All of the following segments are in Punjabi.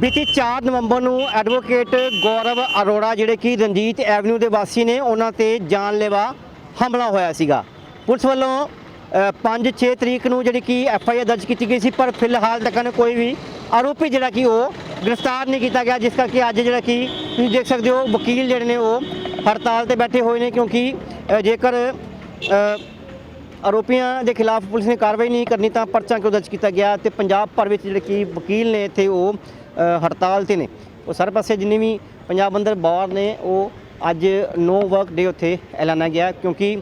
ਬੀਤੀ 4 ਨਵੰਬਰ ਨੂੰ ਐਡਵੋਕੇਟ ਗੌਰਵ ਅਰੋੜਾ ਜਿਹੜੇ ਕਿ ਰਣਜੀਤ ਐਵਨਿਊ ਦੇ ਵਾਸੀ ਨੇ, ਉਹਨਾਂ ਤੇ ਜਾਨਲੇਵਾ ਹਮਲਾ ਹੋਇਆ ਸੀਗਾ। ਪੁਲਿਸ ਵੱਲੋਂ 5-6 ਤਰੀਕ ਨੂੰ ਜਿਹੜੀ ਕਿ ਐਫ ਆਈ ਆਰ ਦਰਜ ਕੀਤੀ ਗਈ ਸੀ, ਪਰ ਫਿਲਹਾਲ ਤੱਕ ਕੋਈ ਵੀ ਆਰੋਪੀ ਜਿਹੜਾ ਕਿ ਉਹ ਗ੍ਰਿਫਤਾਰ ਨਹੀਂ ਕੀਤਾ ਗਿਆ, ਜਿਸ ਕਰਕੇ ਅੱਜ ਜਿਹੜਾ ਕਿ ਤੁਸੀਂ ਦੇਖ ਸਕਦੇ ਹੋ ਵਕੀਲ ਜਿਹੜੇ ਨੇ ਉਹ ਹੜਤਾਲ ਤੇ ਬੈਠੇ ਹੋਏ ਨੇ, ਕਿਉਂਕਿ ਜੇਕਰ ਆਰੋਪੀਆਂ ਦੇ ਖਿਲਾਫ ਪੁਲਿਸ ਨੇ ਕਾਰਵਾਈ ਨਹੀਂ ਕਰਨੀ ਤਾਂ ਪਰਚਾ ਕਿਉਂ ਦਰਜ ਕੀਤਾ ਗਿਆ ਤੇ ਪੰਜਾਬ ਭਰ ਵਿੱਚ ਜਿਹੜੇ ਕਿ ਵਕੀਲ ਨੇ ਇੱਥੇ ਉਹ ਹੜਤਾਲ ਤੇ ਨੇ। ਉਹ ਸਾਰੇ ਪਾਸੇ ਜਿੰਨੇ ਵੀ ਪੰਜਾਬ ਅੰਦਰ ਬਾਰ ਨੇ ਉਹ ਅੱਜ ਨੋ ਵਰਕ ਡੇ ਉੱਥੇ ਐਲਾਨਿਆ ਗਿਆ ਕਿਉਂਕਿ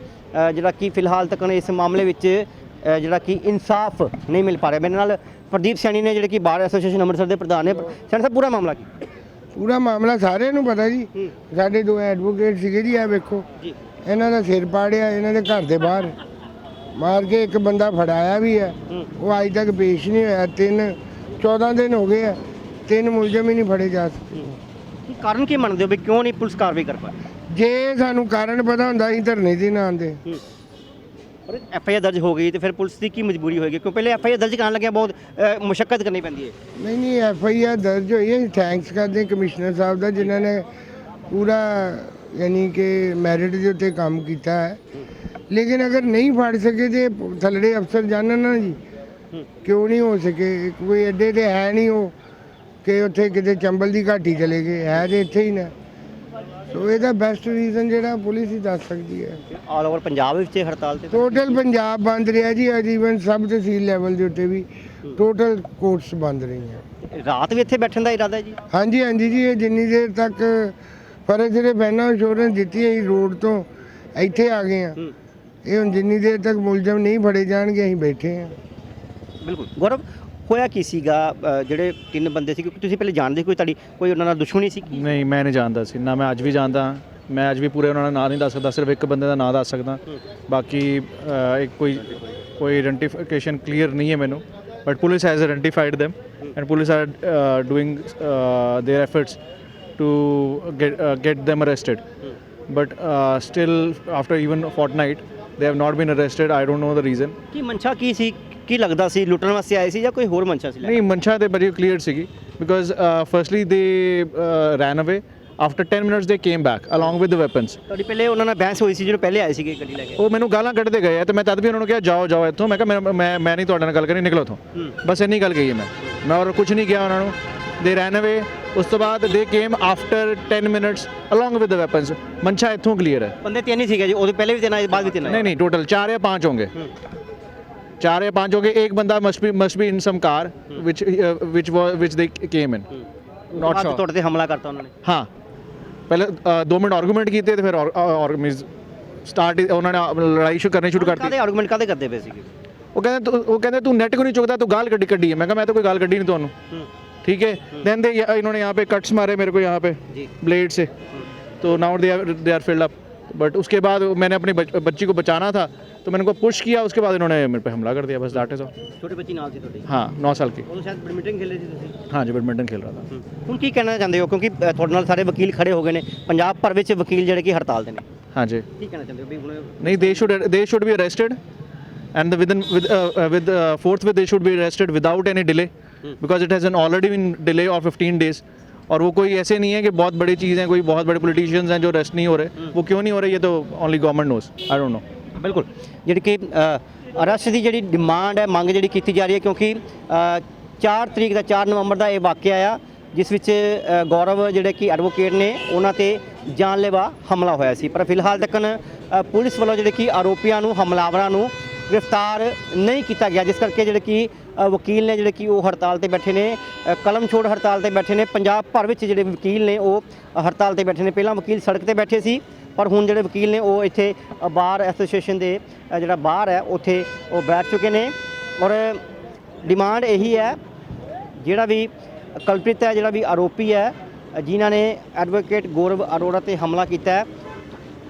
ਜਿਹੜਾ ਕਿ ਫਿਲਹਾਲ ਤੱਕ ਇਸ ਮਾਮਲੇ ਵਿੱਚ ਜਿਹੜਾ ਕਿ ਇਨਸਾਫ ਨਹੀਂ ਮਿਲ ਪਾ ਰਿਹਾ। ਮੇਰੇ ਨਾਲ ਪ੍ਰਦੀਪ ਸੈਣੀ ਨੇ ਜਿਹੜੇ ਕਿ ਬਾਰ ਐਸੋਸੀਏਸ਼ਨ ਅੰਮ੍ਰਿਤਸਰ ਦੇ ਪ੍ਰਧਾਨ ਨੇ। ਸੈਣੀ ਸਾਹਿਬ ਪੂਰਾ ਮਾਮਲਾ ਕੀ? ਪੂਰਾ ਮਾਮਲਾ ਸਾਰਿਆਂ ਨੂੰ ਪਤਾ ਜੀ। ਸਾਡੇ ਦੋ ਐਡਵੋਕੇਟ ਸੀਗੇ ਜੀ ਇਹ ਵੇਖੋ। ਇਹਨਾਂ ਦਾ ਸਿਰ ਪਾੜਿਆ ਇਹਨਾਂ ਦੇ ਘਰ ਦੇ ਬਾਹਰ। ਮਾਰ ਕੇ ਇੱਕ ਬੰਦਾ ਫੜਾਇਆ ਵੀ ਹੈ। ਉਹ ਅੱਜ ਤੱਕ ਪੇਸ਼ ਨਹੀਂ ਹੋਇਆ। ਤਿੰਨ 14 ਦਿਨ ਹੋ ਗਏ ਆ। ਤਿੰਨ ਮੁਲਜ਼ਮ ਹੀ ਨਹੀਂ ਫੜੇ ਜਾ ਸਕੇ। ਕੀ ਕਾਰਨ ਕੀ ਮੰਨਦੇ ਹੋ ਵੀ ਕਿਉਂ ਨਹੀਂ ਪੁਲਿਸ ਕਾਰਵਾਈ ਕਰ ਪਾ ਜੇ ਸਾਨੂੰ ਕਾਰਨ ਪਤਾ ਹੁੰਦਾ ਅਸੀਂ ਧਰਨੇ ਤੇ ਨਾ ਆਉਂਦੇ। ਪਰ ਐਫ ਆਈ ਆਰ ਦਰਜ ਹੋ ਗਈ ਤੇ ਫਿਰ ਪੁਲਿਸ ਦੀ ਕੀ ਮਜਬੂਰੀ ਹੋਏਗੀ? ਕਿਉਂ ਪਹਿਲੇ ਐਫ ਆਈ ਆਰ ਦਰਜ ਕਰਾਉਣ ਲੱਗਿਆ ਬਹੁਤ ਮੁਸ਼ਕਲ ਕਰਨੀ ਪੈਂਦੀ ਹੈ ਨਹੀਂ ਨਹੀਂ ਐਫ ਆਈ ਆਰ ਦਰਜ ਹੋਈ ਹੈ। ਥੈਂਕਸ ਕਰਦੇ ਕਮਿਸ਼ਨਰ ਸਾਹਿਬ ਦਾ ਜਿਨ੍ਹਾਂ ਨੇ ਪੂਰਾ ਯਾਨੀ ਕਿ ਮੈਰਿਟ ਦੇ ਉੱਤੇ ਕੰਮ ਕੀਤਾ ਹੈ। ਲੇਕਿਨ ਅਗਰ ਨਹੀਂ ਫੜ ਸਕੇ ਤੇ ਥੱਲੜੇ ਅਫਸਰ ਜਾਣਨ ਨਾ ਜੀ। ਕਿਉਂ ਨਹੀਂ ਹੋ ਸਕੇ? ਕੋਈ ਐਡੇ ਤੇ ਹੈ ਨਹੀਂ ਉਹ ਕਿ ਉੱਥੇ ਕਿਤੇ ਚੰਬਲ ਦੀ ਘਾਟੀ ਚਲੇ ਗਏ। ਹੈ ਤੇ ਇੱਥੇ ਹੀ ਨਾ। ਸੋ ਇਹਦਾ ਬੈਸਟ ਰੀਜ਼ਨ ਜਿਹੜਾ ਪੁਲਿਸ ਹੀ ਦੱਸ ਸਕਦੀ ਹੈ। ਆਲ ਓਵਰ ਪੰਜਾਬ ਵਿੱਚ ਹੜਤਾਲ ਤੇ ਟੋਟਲ ਪੰਜਾਬ ਬੰਦ ਰਿਹਾ ਜੀ ਅਜੀਵਨ ਸਬ ਤਹਿਸੀਲ ਲੈਵਲ ਦੇ ਉੱਤੇ ਵੀ ਟੋਟਲ ਕੋਰਟਸ ਬੰਦ ਰਹੀਆਂ। ਰਾਤ ਵੀ ਇੱਥੇ ਬੈਠਣ ਦਾ ਇਰਾਦਾ ਜੀ? ਹਾਂਜੀ ਹਾਂਜੀ ਜੀ ਇਹ ਜਿੰਨੀ ਦੇਰ ਤੱਕ ਫਰਜ਼ ਜਿਹੜੇ ਬੈਨਾ ਇੰਸ਼ੋਰੈਂਸ ਦਿੱਤੀ ਹੈ ਰੋਡ ਤੋਂ ਇੱਥੇ ਆ ਗਏ ਆ। ਇਹ ਹੁਣ ਜਿੰਨੀ ਦੇਰ ਤੱਕ ਮੁਲਜ਼ਮ ਨਹੀਂ ਫੜੇ ਜਾਣਗੇ ਅਸੀਂ ਬੈਠੇ ਆ ਬਿਲਕੁਲ ਗੌਰਵ ਹੋਇਆ ਕੀ ਸੀਗਾ ਅ, ਜਿਹੜੇ ਤਿੰਨ ਬੰਦੇ ਸੀ ਕਿਉਂਕਿ ਤੁਸੀਂ ਪਹਿਲੇ ਜਾਣਦੇ ਸੀ ਕੋਈ ਤੁਹਾਡੀ ਕੋਈ ਉਹਨਾਂ ਨਾਲ ਦੁਸ਼ਮਣੀ ਸੀ ਕੀ ਨਹੀਂ ਮੈਂ ਨਹੀਂ ਜਾਣਦਾ ਸੀ ਨਾ ਮੈਂ ਅੱਜ ਵੀ ਜਾਣਦਾ ਹਾਂ। ਮੈਂ ਅੱਜ ਵੀ ਪੂਰੇ ਉਹਨਾਂ ਦਾ ਨਾਂ ਨਹੀਂ ਦੱਸ ਸਕਦਾ ਸਿਰਫ ਇੱਕ ਬੰਦੇ ਦਾ ਨਾਂ ਦੱਸ ਸਕਦਾ ਬਾਕੀ ਅ, ਇੱਕ ਕੋਈ ਕੋਈ ਆਇਡੈਂਟੀਫਿਕੇਸ਼ਨ ਕਲੀਅਰ ਨਹੀਂ ਹੈ ਮੈਨੂੰ but police has identified them and police are doing their efforts to get uh, get them arrested but uh, still after even a fortnight they have not been arrested. I don't know the reason. ਕੀ ਮਨਸ਼ਾ ਕੀ ਸੀ? ਕੀ ਲੱਗਦਾ ਸੀ? ਲੁੱਟਣ ਵਾਸਤੇ ਆਏ ਸੀ ਜਾਂ ਕੋਈ ਹੋਰ ਮਨਸ਼ਾ ਸੀ? ਨਹੀਂ ਮਨਸ਼ਾ ਤੇ ਬੜੀ ਕਲੀਅਰ ਸੀਗੀ। Because firstly they ran away. After 10 minutes they came back along with the weapons. ਤੁਹਾਡੀ ਪਹਿਲੇ ਉਹਨਾਂ ਨਾਲ ਬਹਿਸ ਹੋਈ ਸੀ ਜਦੋਂ ਪਹਿਲੇ ਆਏ ਸੀਗੇ ਗੱਡੀ ਲੈ ਕੇ? ਉਹ ਮੈਨੂੰ ਗਾਲਾਂ ਕੱਢਦੇ ਗਏ ਤੇ ਮੈਂ ਤਦ ਵੀ ਉਹਨਾਂ ਨੂੰ ਕਿਹਾ ਜਾਓ ਜਾਓ ਇੱਥੋਂ। ਮੈਂ ਕਿਹਾ ਮੈਂ- ਮੈਂ ਨਹੀਂ ਤੁਹਾਡੇ ਨਾਲ ਗੱਲ ਕਰਨੀ ਨਿਕਲੋ ਇੱਥੋਂ। ਬਸ ਇੰਨੀ ਗੱਲ ਕਹੀ ਹੈ ਮੈਂ। ਮੈਂ ਹੋਰ ਕੁਝ ਨਹੀਂ ਕਿਹਾ ਉਹਨਾਂ ਨੂੰ। ਦੇ ran away. ਉਸ ਤੋਂ ਬਾਅਦ they came after 10 minutes along with the weapons ਮਨਸ਼ਾ ਇੱਥੋਂ ਕਲੀਅਰ ਹੈ ਬੰਦੇ ਤਿੰਨ ਹੀ ਸੀਗੇ ਜੀ ਉਹਦੇ ਪਹਿਲੇ ਵੀ ਤਿੰਨ ਆਏ ਬਾਅਦ ਵੀ ਤਿੰਨ ਆਏ नहीं नहीं टोटल चार या पांच होंगे चार या पांच होंगे एक बंदा must be must be in some car which uh, which was which they came in not ਅੱਜ sure ਤੁਹਾਡੇ ਤੇ ਹਮਲਾ ਕਰਤਾ ਉਹਨਾਂ ਨੇ ਹਾਂ ਪਹਿਲੇ 2 ਮਿੰਟ ਆਰਗੂਮੈਂਟ ਕੀਤੇ ਤੇ ਫਿਰ ਔਰ ਮੀਨਸ ਸਟਾਰਟ ਉਹਨਾਂ ਨੇ ਲੜਾਈ ਸ਼ੁਰੂ ਕਰਨੀ ਸ਼ੁਰੂ ਕਰਤੀ ਕਾਦੇ ਆਰਗੂਮੈਂਟ ਕਾਦੇ ਕਰਦੇ ਪਏ ਸੀਗੇ ਉਹ ਕਹਿੰਦੇ ਤੂੰ- ਉਹ ਕਹਿੰਦੇ ਤੂੰ ਨੈਟ ਕੋ ਨਹੀਂ ਚੁੱਕਦਾ ਤੂੰ ਗਾਲ ਕੱਢੀ ਕੱਢੀ ਹੈ ਮੈਂ ਕਿਹਾ ਮੈਂ ਤਾਂ ਕੋਈ ਗਾਲ ਕੱਢੀ नहीं ਤੁਹਾਨੂੰ ठीक है देन दे इन्होंने यहाँ पे कट्स मारे मेरे को यहाँ पे जी। ब्लेड से तो now they are they are filled up but उसके बाद मैंने अपनी बच, बच्ची को बचाना था तो मैंने उनको पुश किया उसके बाद इन्होंने मेरे पे हमला कर दिया बस दैट इज ऑल ਛੋਟੇ ਬੱਚੀ ਨਾਲ ਸੀ ਤੁਹਾਡੀ हाँ नौ साल की ਉਦੋਂ ਸ਼ਾਇਦ ਬੈਡਮਿੰਟਨ ਖੇਲੇ ਸੀ ਤੁਸੀਂ हाँ जी बैडमिंटन खेल रहा था ਹੁਣ ਕੀ ਕਹਿਣਾ ਚਾਹੁੰਦੇ ਹੋ ਕਿਉਂਕਿ ਅ, ਤੁਹਾਡੇ ਨਾਲ ਸਾਰੇ ਵਕੀਲ ਖੜੇ ਹੋ ਗਏ ਨੇ ਪੰਜਾਬ ਭਰ ਵਿੱਚ ਵਕੀਲ ਜਿਹੜੇ ਕਿ ਹੜਤਾਲ ਤੇ ਨੇ हाँ जी ਕੀ ਕਹਿਣਾ ਚਾਹੁੰਦੇ ਹੋ ਵੀ ਹੁਣ नहीं they should they should be arrested and the within with uh, uh, with uh, fourth with they should be arrested without any delay because it has an already been delay of 15 days और वो कोई ऐसे नहीं है कि बहुत बड़ी चीज़ है कोई बहुत बड़े पॉलिटिशियंस हैं जो अरेस्ट नहीं हो रहे वो क्यों नहीं हो रहे ये तो only government knows I don't know ਬਿਲਕੁਲ ਜਿਹੜੀ ਕਿ ਅਰੈਸਟ ਦੀ ਜਿਹੜੀ ਡਿਮਾਂਡ ਹੈ ਮੰਗ ਜਿਹੜੀ ਕੀਤੀ ਜਾ ਰਹੀ ਹੈ ਕਿਉਂਕਿ ਅ, 4 ਤਰੀਕ ਦਾ 4 ਨਵੰਬਰ ਦਾ ਇਹ ਵਾਕਿਆ ਆ ਜਿਸ ਵਿੱਚ ਅ, ਗੌਰਵ ਜਿਹੜੇ ਕਿ ਐਡਵੋਕੇਟ ਨੇ ਉਹਨਾਂ ਤੇ ਜਾਨਲੇਵਾ ਹਮਲਾ ਹੋਇਆ ਸੀ ਪਰ ਫਿਲਹਾਲ ਤੱਕ ਪੁਲਿਸ ਵੱਲੋਂ ਜਿਹੜੇ ਕਿ ਆਰੋਪੀਆਂ ਨੂੰ ਹਮਲਾਵਰਾਂ ਨੂੰ ਗ੍ਰਿਫਤਾਰ ਨਹੀਂ ਕੀਤਾ ਗਿਆ ਜਿਸ ਕਰਕੇ ਜਿਹੜੇ ਕਿ ਅ, ਵਕੀਲ ਨੇ ਜਿਹੜੇ ਕਿ ਉਹ ਹੜਤਾਲ ਤੇ ਬੈਠੇ ਨੇ ਕਲਮ ਛੋੜ ਹੜਤਾਲ ਤੇ ਬੈਠੇ ਨੇ, ਪੰਜਾਬ ਭਰ ਵਿੱਚ ਜਿਹੜੇ ਵਕੀਲ ਨੇ ਉਹ ਹੜਤਾਲ ਤੇ ਬੈਠੇ ਨੇ। ਪਹਿਲਾਂ ਵਕੀਲ ਸੜਕ ਤੇ ਬੈਠੇ ਸੀ, ਪਰ ਹੁਣ ਜਿਹੜੇ ਵਕੀਲ ਨੇ ਉਹ ਇੱਥੇ ਬਾਰ ਐਸੋਸੀਏਸ਼ਨ ਦੇ ਜਿਹੜਾ ਬਾਹਰ ਹੈ, ਉੱਥੇ ਉਹ ਬੈਠ ਚੁੱਕੇ ਨੇ। ਔਰ ਡਿਮਾਂਡ ਇਹੀ ਹੈ, ਜਿਹੜਾ ਵੀ ਕਲਪਿਤ ਹੈ, ਜਿਹੜਾ ਵੀ ਆਰੋਪੀ ਹੈ, ਜਿਨ੍ਹਾਂ ਨੇ ਐਡਵੋਕੇਟ ਗੌਰਵ ਅਰੋੜਾ ਤੇ ਹਮਲਾ ਕੀਤਾ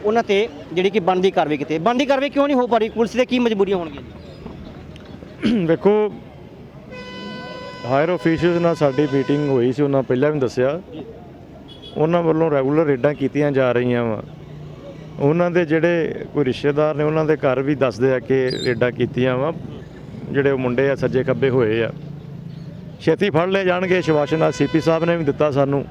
ਉਹਨਾਂ ਤੇ ਜਿਹੜੀ ਕਿ ਬਣਦੀ ਕਾਰਵਾਈ ਕੀਤੀ ਬਣਦੀ ਕਾਰਵਾਈ ਕਿਉਂ ਨਹੀਂ ਹੋ ਪਾ ਰਹੀ? ਪੁਲਿਸ ਦੇ ਕੀ ਮਜਬੂਰੀਆਂ ਹੋਣਗੀਆਂ ਜੀ? ਵੇਖੋ ਹਾਇਰ ਅਫੀਸ਼ੀਅਲਸ ਨਾਲ ਸਾਡੀ ਮੀਟਿੰਗ ਹੋਈ ਸੀ, ਉਹਨਾਂ ਪਹਿਲਾਂ ਵੀ ਦੱਸਿਆ। ਉਹਨਾਂ ਵੱਲੋਂ ਰੈਗੂਲਰ ਰੇਡਾਂ ਕੀਤੀਆਂ ਜਾ ਰਹੀਆਂ ਵਾ। ਉਹਨਾਂ ਦੇ ਜਿਹੜੇ ਕੋਈ ਰਿਸ਼ਤੇਦਾਰ ਨੇ, ਉਹਨਾਂ ਦੇ ਘਰ ਵੀ ਦੱਸਦੇ ਆ ਕਿ ਰੇਡਾਂ ਕੀਤੀਆਂ ਵਾ। ਜਿਹੜੇ ਉਹ ਮੁੰਡੇ ਆ, ਸੱਜੇ ਖੱਬੇ ਹੋਏ ਆ। ਛੇਤੀ ਫੜ ਲਏ ਜਾਣਗੇ। ਸ਼ਵਾਸ਼ਨ ਆ ਸੀਪੀ ਸਾਹਿਬ ਨੇ ਵੀ ਦਿੱਤਾ ਸਾਨੂੰ।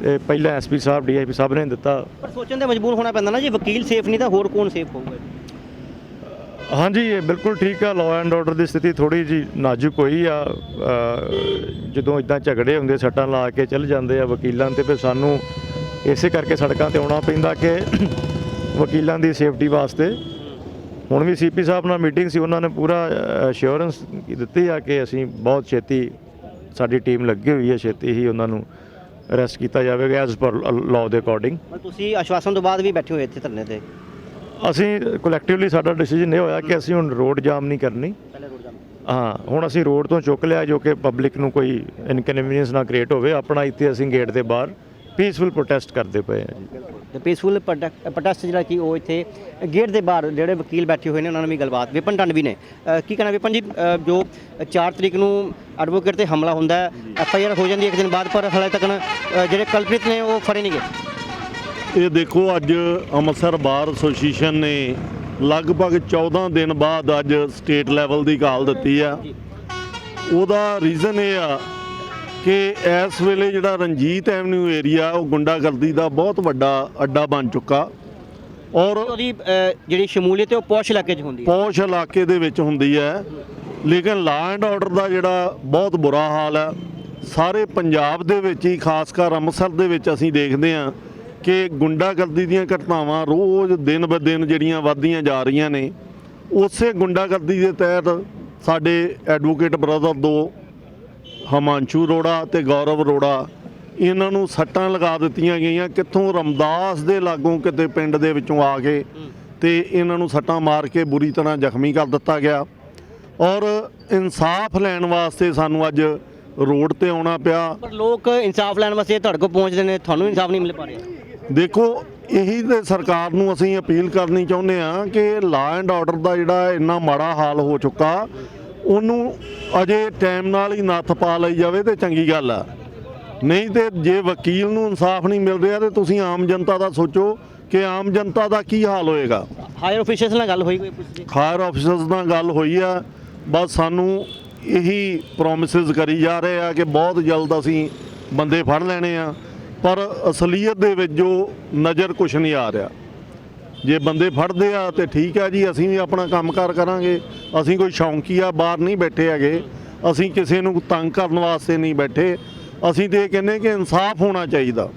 ਤੇ ਪਹਿਲਾਂ ਐਸਪੀ ਸਾਹਿਬ ਡੀਆਈਪੀ ਸਾਹਿਬ ਨੇ ਦਿੱਤਾ। ਪਰ ਸੋਚਣ ਤੇ ਮਜਬੂਰ ਹੋਣਾ ਪੈਂਦਾ ਨਾ, ਜੀ ਵਕੀਲ ਸੇਫ ਨਹੀਂ, ਤਾਂ ਹੋਰ ਕੌਣ ਸੇਫ ਹੋਊਗਾ? ਹਾਂਜੀ, ਇਹ ਬਿਲਕੁਲ ਠੀਕ ਆ। ਲਾਅ ਐਂਡ ਆਰਡਰ ਦੀ ਸਥਿਤੀ ਥੋੜੀ ਜੀ ਨਾਜ਼ੁਕ ਹੋਈ ਆ। ਜਦੋਂ ਇਦਾਂ ਝਗੜੇ ਹੁੰਦੇ, ਸੱਟਾਂ ਲਾ ਕੇ ਚੱਲ ਜਾਂਦੇ ਆ ਵਕੀਲਾਂ ਤੇ, ਫਿਰ ਸਾਨੂੰ ਇਸੇ ਕਰਕੇ ਸੜਕਾਂ ਤੇ ਆਉਣਾ ਪੈਂਦਾ ਕਿ ਵਕੀਲਾਂ ਦੀ ਸੇਫਟੀ ਵਾਸਤੇ। ਹੁਣ ਵੀ ਸੀਪੀ ਸਾਹਿਬ ਨਾਲ ਮੀਟਿੰਗ ਸੀ, ਉਹਨਾਂ ਨੇ ਪੂਰਾ ਅਸ਼ੋਰੈਂਸ ਦਿੱਤੀ ਆ ਕਿ ਅਸੀਂ ਬਹੁਤ ਛੇਤੀ ਸਾਡੀ ਟੀਮ ਲੱਗੀ ਹੋਈ ਹੈ ਛੇਤੀ ਹੀ ਉਹਨਾਂ ਨੂੰ ਅਰੈਸਟ ਕੀਤਾ ਜਾਵੇਗਾ ਐਜ਼ ਪਰ ਲਾਅ ਦੇ ਅਕੋਰਡਿੰਗ ਪਰ ਤੁਸੀਂ ਆਸ਼ਵਾਸਨ ਤੋਂ ਬਾਅਦ ਵੀ ਬੈਠੇ ਹੋਏ ਇੱਥੇ ਧਰਨੇ ਤੇ? ਅਸੀਂ ਕਲੈਕਟਿਵਲੀ ਸਾਡਾ ਡਿਸੀਜਨ ਇਹ ਹੋਇਆ ਕਿ ਅਸੀਂ ਹੁਣ ਰੋਡ ਜਾਮ ਨਹੀਂ ਕਰਨੀ। ਹਾਂ ਹੁਣ ਅਸੀਂ ਰੋਡ ਤੋਂ ਚੁੱਕ ਲਿਆ ਜੋ ਕਿ ਪਬਲਿਕ ਨੂੰ ਕੋਈ ਇਨਕਨਵੀਨੀਅੰਸ ਨਾ ਕ੍ਰੀਏਟ ਹੋਵੇ ਆਪਣਾ ਇੱਥੇ ਅਸੀਂ ਗੇਟ ਦੇ ਬਾਹਰ ਪੀਸਫੁਲ ਪ੍ਰੋਟੈਸਟ ਕਰਦੇ ਪਏ ਹਾਂ ਜੀ। ਤੇ ਪੀਸਫੁਲ ਪ੍ਰੋਟੈਸਟ ਜਿਹੜਾ ਕਿ ਉਹ ਇੱਥੇ ਗੇਟ ਦੇ ਬਾਹਰ ਜਿਹੜੇ ਵਕੀਲ ਬੈਠੇ ਹੋਏ ਨੇ ਉਹਨਾਂ ਨਾਲ ਵੀ ਗੱਲਬਾਤ। ਵਿਪਨ ਟੰਡ ਵੀ ਨੇ ਕੀ ਕਹਿਣਾ ਵਿਪਨ ਜੀ? ਜੋ 4 ਤਰੀਕ ਨੂੰ ਐਡਵੋਕੇਟ ਤੇ ਹਮਲਾ ਹੁੰਦਾ ਐਫ ਆਈ ਆਰ ਹੋ ਜਾਂਦੀ ਹੈ ਇੱਕ ਦਿਨ ਬਾਅਦ ਪਰ ਹਾਲੇ ਤੱਕ ਜਿਹੜੇ ਕਲਪ੍ਰਿਤ ਨੇ ਉਹ ਫੜੇ ਨਹੀਂ ਗਏ। ਇਹ ਦੇਖੋ ਅੱਜ ਅੰਮ੍ਰਿਤਸਰ ਬਾਰ ਐਸੋਸੀਏਸ਼ਨ ਨੇ ਲਗਭਗ 14 ਦਿਨ ਬਾਅਦ ਅੱਜ ਸਟੇਟ ਲੈਵਲ ਦੀ ਕਾਲ ਦਿੱਤੀ ਆ। ਉਹਦਾ ਰੀਜ਼ਨ ਇਹ ਆ ਕਿ ਇਸ ਵੇਲੇ ਜਿਹੜਾ ਰਣਜੀਤ ਐਵਨਿਊ ਏਰੀਆ ਉਹ ਗੁੰਡਾਗਰਦੀ ਦਾ ਬਹੁਤ ਵੱਡਾ ਅੱਡਾ ਬਣ ਚੁੱਕਾ। ਔਰ ਉਹਦੀ ਜਿਹੜੀ ਸ਼ਮੂਲੀਅਤ ਹੈ ਉਹ ਪੌਸ਼ ਇਲਾਕੇ 'ਚ ਹੁੰਦੀ ਹੈ। ਪੌਸ਼ ਇਲਾਕੇ ਦੇ ਵਿੱਚ ਹੁੰਦੀ ਹੈ। ਲੇਕਿਨ ਲਾ ਐਂਡ ਆਰਡਰ ਦਾ ਜਿਹੜਾ ਬਹੁਤ ਬੁਰਾ ਹਾਲ ਹੈ। ਸਾਰੇ ਪੰਜਾਬ ਦੇ ਵਿੱਚ ਹੀ ਖਾਸ ਕਰ ਅੰਮ੍ਰਿਤਸਰ ਦੇ ਵਿੱਚ ਅਸੀਂ ਦੇਖਦੇ ਹਾਂ ਕਿ ਗੁੰਡਾਗਰਦੀ ਦੀਆਂ ਘਟਨਾਵਾਂ ਰੋਜ਼ ਦਿਨ ਬ ਦਿਨ ਜਿਹੜੀਆਂ ਵੱਧਦੀਆਂ ਜਾ ਰਹੀਆਂ ਨੇ, ਉਸੇ ਗੁੰਡਾਗਰਦੀ ਦੇ ਤਹਿਤ ਸਾਡੇ ਐਡਵੋਕੇਟ ਬ੍ਰਦਰ ਦੋ, ਹਮਾਂਸ਼ੂ ਅਰੋੜਾ ਤੇ ਗੌਰਵ ਅਰੋੜਾ, ਇਹਨਾਂ ਨੂੰ ਸੱਟਾਂ ਲਗਾ ਦਿੱਤੀਆਂ ਗਈਆਂ, ਕਿੱਥੋਂ ਰਮਦਾਸ ਦੇ ਲਾਗੋਂ ਕਿਤੇ ਪਿੰਡ ਦੇ ਵਿੱਚੋਂ ਆ ਕੇ ਤੇ ਇਹਨਾਂ ਨੂੰ ਸੱਟਾਂ ਮਾਰ ਕੇ ਬੁਰੀ ਤਰ੍ਹਾਂ ਜ਼ਖਮੀ ਕਰ ਦਿੱਤਾ ਗਿਆ। ਔਰ ਇਨਸਾਫ ਲੈਣ ਵਾਸਤੇ ਸਾਨੂੰ ਅੱਜ ਰੋਡ ਤੇ ਆਉਣਾ ਪਿਆ। ਪਰ ਲੋਕ ਇਨਸਾਫ ਲੈਣ ਵਾਸਤੇ ਤੁਹਾਡੇ ਕੋਲ ਪਹੁੰਚਦੇ ਨੇ, ਤੁਹਾਨੂੰ ਇਨਸਾਫ ਨਹੀਂ ਮਿਲ ਪਾ ਰਿਹਾ। ਦੇਖੋ ਇਹੀ ਤੇ ਸਰਕਾਰ ਨੂੰ ਅਸੀਂ ਅਪੀਲ ਕਰਨੀ ਚਾਹੁੰਦੇ ਆ ਕਿ ਲਾ ਐਂਡ ਆਰਡਰ ਦਾ ਜਿਹੜਾ ਇੰਨਾ ਮਾੜਾ ਹਾਲ ਹੋ ਚੁੱਕਾ ਉਹਨੂੰ ਅਜੇ ਟਾਈਮ ਨਾਲ ਹੀ ਨੱਥ ਪਾ ਲਈ ਜਾਵੇ ਤੇ ਚੰਗੀ ਗੱਲ ਆ। ਨਹੀਂ ਤੇ ਜੇ ਵਕੀਲ ਨੂੰ ਇਨਸਾਫ ਨਹੀਂ ਮਿਲ ਰਿਹਾ ਤੇ ਤੁਸੀਂ ਆਮ ਜਨਤਾ ਦਾ ਸੋਚੋ ਕਿ ਆਮ ਜਨਤਾ ਦਾ ਕੀ ਹਾਲ ਹੋਏਗਾ। ਹਾਇਰ ਅਫੀਸ਼ੀਅਲਸ ਨਾਲ ਗੱਲ ਹੋਈ ਕੋਈ ਹਾਇਰ ਆਫੀਸਰਸ ਨਾਲ ਗੱਲ ਹੋਈ ਆ ਬਸ ਸਾਨੂੰ ਇਹੀ ਪ੍ਰੋਮਿਸਸ ਕਰੀ ਜਾ ਰਹੇ ਆ ਕਿ ਬਹੁਤ ਜਲਦ ਅਸੀਂ ਬੰਦੇ ਫੜ ਲੈਣੇ ਆ। ਪਰ ਅਸਲੀਅਤ ਦੇ ਵਿੱਚ ਜੋ ਨਜ਼ਰ ਕੁਛ ਨਹੀਂ ਆ ਰਿਹਾ। ਜੇ ਬੰਦੇ ਫੜਦੇ ਆ ਤੇ ਠੀਕ ਆ ਜੀ ਅਸੀਂ ਵੀ ਆਪਣਾ ਕੰਮਕਾਰ ਕਰਾਂਗੇ। ਅਸੀਂ ਕੋਈ ਸ਼ੌਂਕੀਆ ਬਾਹਰ ਨਹੀਂ ਬੈਠੇ ਹੈਗੇ। ਅਸੀਂ ਕਿਸੇ ਨੂੰ ਤੰਗ ਕਰਨ ਵਾਸਤੇ ਨਹੀਂ ਬੈਠੇ। ਅਸੀਂ ਤੇ ਇਹ ਕਹਿੰਦੇ ਕਿ ਇਨਸਾਫ ਹੋਣਾ ਚਾਹੀਦਾ।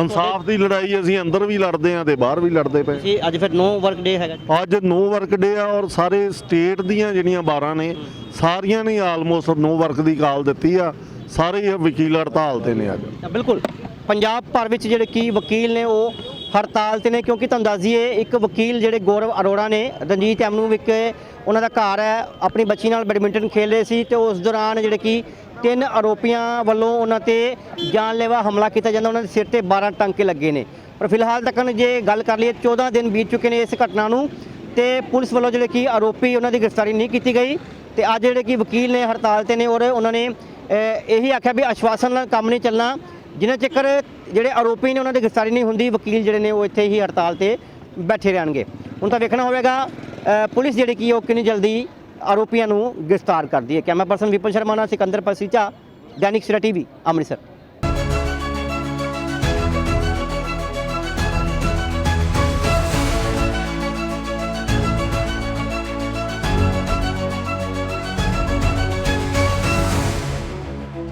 ਇਨਸਾਫ ਦੀ ਲੜਾਈ ਅਸੀਂ ਅੰਦਰ ਵੀ ਲੜਦੇ ਆ ਤੇ ਬਾਹਰ ਵੀ ਲੜਦੇ ਪਏ ਜੀ ਅੱਜ ਫਿਰ ਨੋ ਵਰਕ ਡੇ ਹੈਗਾ। ਅੱਜ ਨੋ ਵਰਕ ਡੇ ਆ ਔਰ ਸਾਰੇ ਸਟੇਟ ਦੀਆਂ ਜਿਹੜੀਆਂ 12 ਨੇ ਸਾਰੀਆਂ ਨੇ ਆਲਮੋਸਟ ਨੋ ਵਰਕ ਦੀ ਕਾਲ ਦਿੱਤੀ ਆ। ਸਾਰੇ ਵਕੀਲ ਹੜਤਾਲ ਤੇ ਨੇ ਅੱਜ। ਬਿਲਕੁਲ। ਪੰਜਾਬ ਭਰ ਵਿੱਚ ਜਿਹੜੇ ਕੀ ਵਕੀਲ ਨੇ ਉਹ ਹੜਤਾਲ ਤੇ ਨੇ, ਕਿਉਂਕਿ ਤੁਹਾਨੂੰ ਦੱਸ ਦਈਏ, ਇੱਕ ਵਕੀਲ ਜਿਹੜੇ ਗੌਰਵ ਅਰੋੜਾ ਨੇ, ਰਣਜੀਤ ਐਵਨਿਊ ਵਿਖੇ ਉਹਨਾਂ ਦਾ ਘਰ ਹੈ, ਆਪਣੀ ਬੱਚੀ ਨਾਲ ਬੈਡਮਿੰਟਨ ਖੇਡ ਰਹੇ ਸੀ ਤੇ ਉਸ ਦੌਰਾਨ ਜਿਹੜੇ ਕਿ ਤਿੰਨ ਆਰੋਪੀਆਂ ਵੱਲੋਂ ਉਹਨਾਂ ਤੇ ਜਾਨਲੇਵਾ ਹਮਲਾ ਕੀਤਾ ਜਾਂਦਾ, ਉਹਨਾਂ ਦੇ ਸਿਰ ਤੇ 12 ਟਾਂਕੇ ਲੱਗੇ ਨੇ। ਪਰ ਫਿਲਹਾਲ ਤੱਕ ਜੇ ਗੱਲ ਕਰ ਲਈਏ 14 ਦਿਨ ਬੀਤ ਚੁੱਕੇ ਨੇ ਇਸ ਘਟਨਾ ਨੂੰ ਤੇ ਪੁਲਿਸ ਵੱਲੋਂ ਜਿਹੜੇ ਕਿ ਆਰੋਪੀ ਉਹਨਾਂ ਦੀ ਗ੍ਰਿਫਤਾਰੀ ਨਹੀਂ ਕੀਤੀ ਗਈ ਤੇ ਅੱਜ ਜਿਹੜੇ ਕਿ ਵਕੀਲ ਨੇ ਹੜਤਾਲ ਤੇ ਨੇ ਔਰ ਉਹਨਾਂ ਨੇ ਇਹੀ ਆਖਿਆ ਵੀ ਅਸ਼ਵਾਸਨ ਨਾਲ ਕੰਮ ਨਹੀਂ ਚੱਲਣਾ। ਜਿੰਨਾ ਚੱਕਰ ਜਿਹੜੇ ਆਰੋਪੀ ਨੇ ਉਹਨਾਂ ਦੀ ਗ੍ਰਿਫਤਾਰੀ ਨਹੀਂ ਹੁੰਦੀ, ਵਕੀਲ ਜਿਹੜੇ ਨੇ ਉਹ ਇੱਥੇ ਹੀ ਹੜਤਾਲ ਤੇ ਬੈਠੇ ਰਹਿਣਗੇ। ਹੁਣ ਤਾਂ ਵੇਖਣਾ ਹੋਵੇਗਾ ਪੁਲਿਸ ਜਿਹੜੀ ਕੀ ਉਹ ਕਿੰਨੀ ਜਲਦੀ ਆਰੋਪੀਆਂ ਨੂੰ ਗ੍ਰਿਫਤਾਰ ਕਰਦੀ ਹੈ। ਕੈਮਰਾ ਪਰਸਨ ਵਿਪਨ ਸ਼ਰਮਾ ਨਾਲ ਸਿਕੰਦਰ ਪਸੀਚਾ ਦੈਨਿਕ ਸਿਰਾ ਟੀਵੀ, ਅੰਮ੍ਰਿਤਸਰ।